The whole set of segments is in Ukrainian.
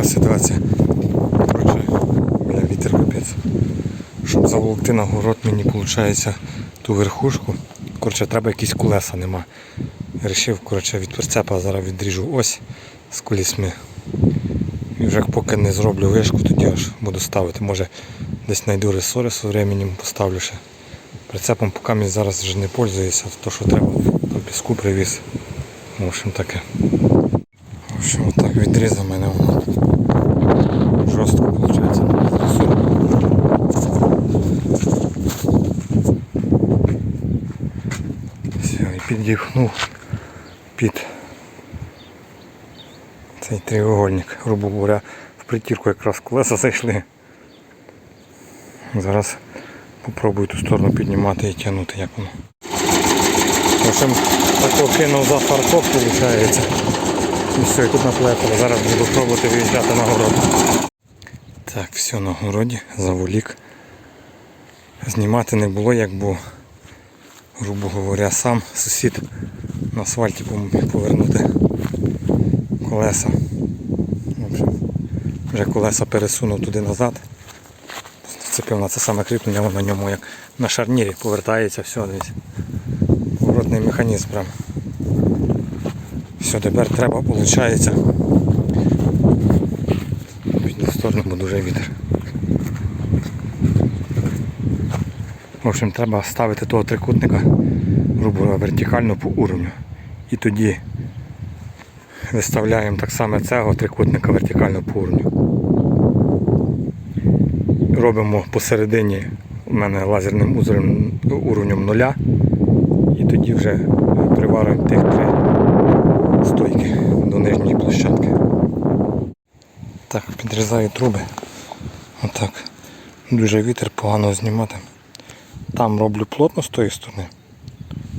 така ситуація. Коротше, бля, вітер капець. Щоб заволокти на город мені виходить ту верхушку. Коротше, треба якісь колеса нема. Рішив, коротше, від прицепа зараз відріжу ось з колісьми. І вже поки не зроблю вишку, тоді аж буду ставити. Може десь знайду ресори з временем поставлю ще. Прицепом поки мені зараз вже не пользуюся, то що треба, то піску привіз. В общем таке. В общем, отак відрізав мене воно. Жорстко виходить. Під'їхнув під цей треугольник, грубо говоря, в притірку якраз колеса зайшли. Зараз попробую ту сторону піднімати і тягнути, як воно. Общем, так кинув за фаркоп, виходить. І все, і тут наплетало. Зараз буду пробувати виїжджати на город. Так, все на городі, заволік. Знімати не було, як був, грубо говоря, сам сусід на асфальті помог повернути колеса. Вже колеса пересунув туди назад. Вцепив на це саме кріплення, воно на ньому як на шарнірі повертається, все десь. Поворотний механізм прям. Все, тепер треба, виходить. Піду в сторону, бо дуже вітер. В общем, треба ставити того трикутника, грубо вертикально по уровню. І тоді виставляємо так само цього трикутника вертикально по уровню. Робимо посередині у мене лазерним узором, уровнем нуля. І тоді вже приварюємо тих три стойки до нижньої площадки. Так, підрізаю труби. Отак. Дуже вітер погано знімати. Там роблю плотно з тої сторони,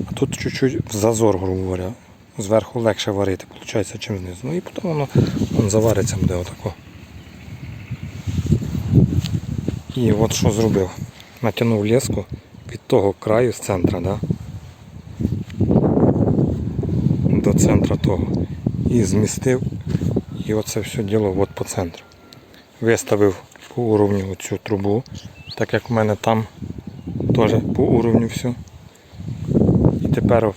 а тут чуть-чуть в зазор, грубо говоря. Зверху легше варити, виходить, чим знизу. Ну і потім воно, воно завариться буде отако. І от що зробив. Натягнув леску від того краю з центра, да? до центра того. І змістив. І оце все діло от по центру. Виставив по уровню цю трубу, так як в мене там теж по уровню все. І тепер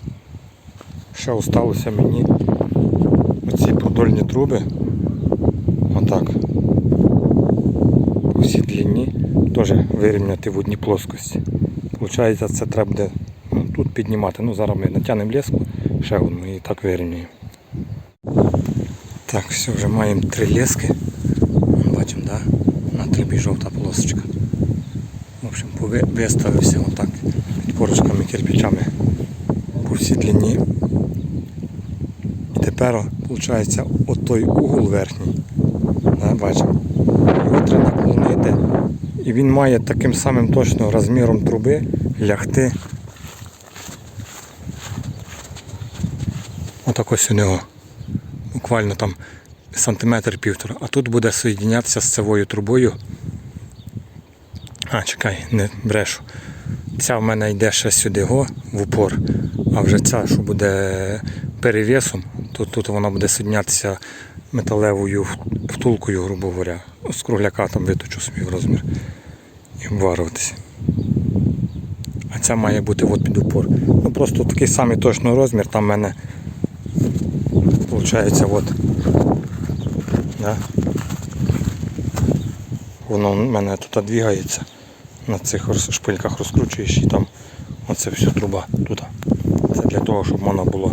ще залишилося мені оці продольні труби. Отак. По всій длині теж вирівняти в одній плоскості. Получається, це треба буде ну, тут піднімати. Ну, зараз ми натягнемо леску, ще одну і так вирівнюємо. Так, все, вже маємо три лески. Бачимо, да? на трубі жовта полосочка. Общем, виставився отак підпорочками, кирпичами по всій длині. І тепер, виходить, отой угол верхній. Да, бачимо. Його треба наклонити. І він має таким самим точно розміром труби лягти. Отак ось у нього. Буквально там сантиметр півтора. А тут буде соєдинятися з цевою трубою. А, чекай, не брешу. Ця в мене йде ще сюди го, в упор, а вже ця, що буде перевісом, то тут вона буде соєднятися металевою втулкою, грубо говоря. З кругляка там виточу в розмір і обварюватися. А ця має бути от під упор. Ну просто такий самий точно розмір, там в мене виходить от. Да? Воно в мене тут двигається. На цих шпильках розкручуєш і там оце все труба тут. Це для того, щоб можна було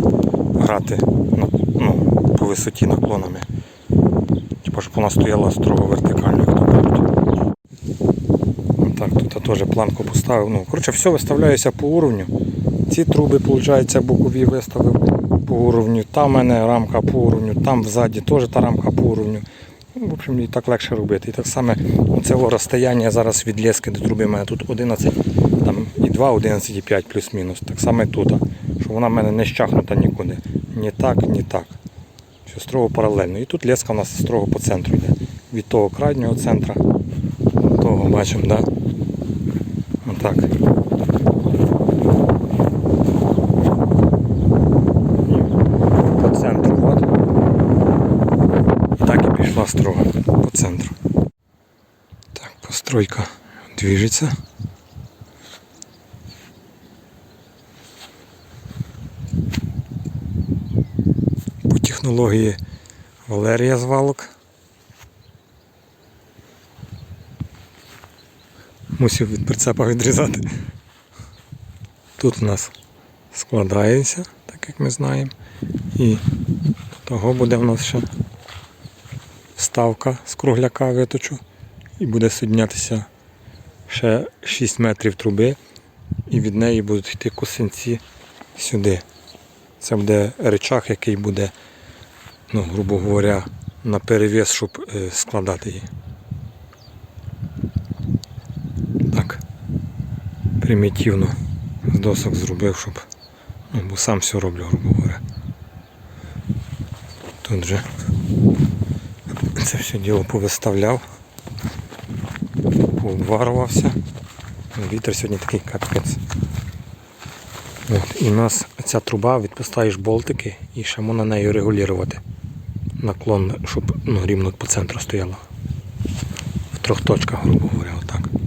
грати ну, по висоті наклонами. Типа, щоб вона стояла строго вертикально. Так, тут теж планку поставив. Ну, коротше, все виставляється по уровню. Ці труби, виходить, бокові виставив по уровню. Там в мене рамка по уровню, там ззаді теж та рамка по уровню. Ну, в общем, і так легше робити. І так само це розстояння зараз від лески до труби в мене тут 11, там і 2, 11 і 5 плюс-мінус. Так само і тут. Щоб вона в мене не щахнута нікуди. Ні так, ні так. Все строго паралельно. І тут леска у нас строго по центру йде. Від того крайнього центра того бачимо, да? Отак. І по центру, от. І так і пішла строго. центру. Так, постройка движеться. По технології Валерія звалок. Мусив від прицепа відрізати. Тут у нас складається, так як ми знаємо. І того буде в нас ще вставка з кругляка виточу. І буде соєднятися ще 6 метрів труби. І від неї будуть йти косинці сюди. Це буде речах, який буде, ну, грубо говоря, на перевес, щоб е, складати її. Так. Примітивно з досок зробив, щоб. Ну, бо сам все роблю, грубо говоря. Тут же це все діло повиставляв, пообварувався. Вітер сьогодні такий капець. І у нас ця труба, відпускаєш болтики і ще можна нею регулювати. Наклон, щоб ну, рівно по центру стояло. В трьох точках, грубо говоря, отак.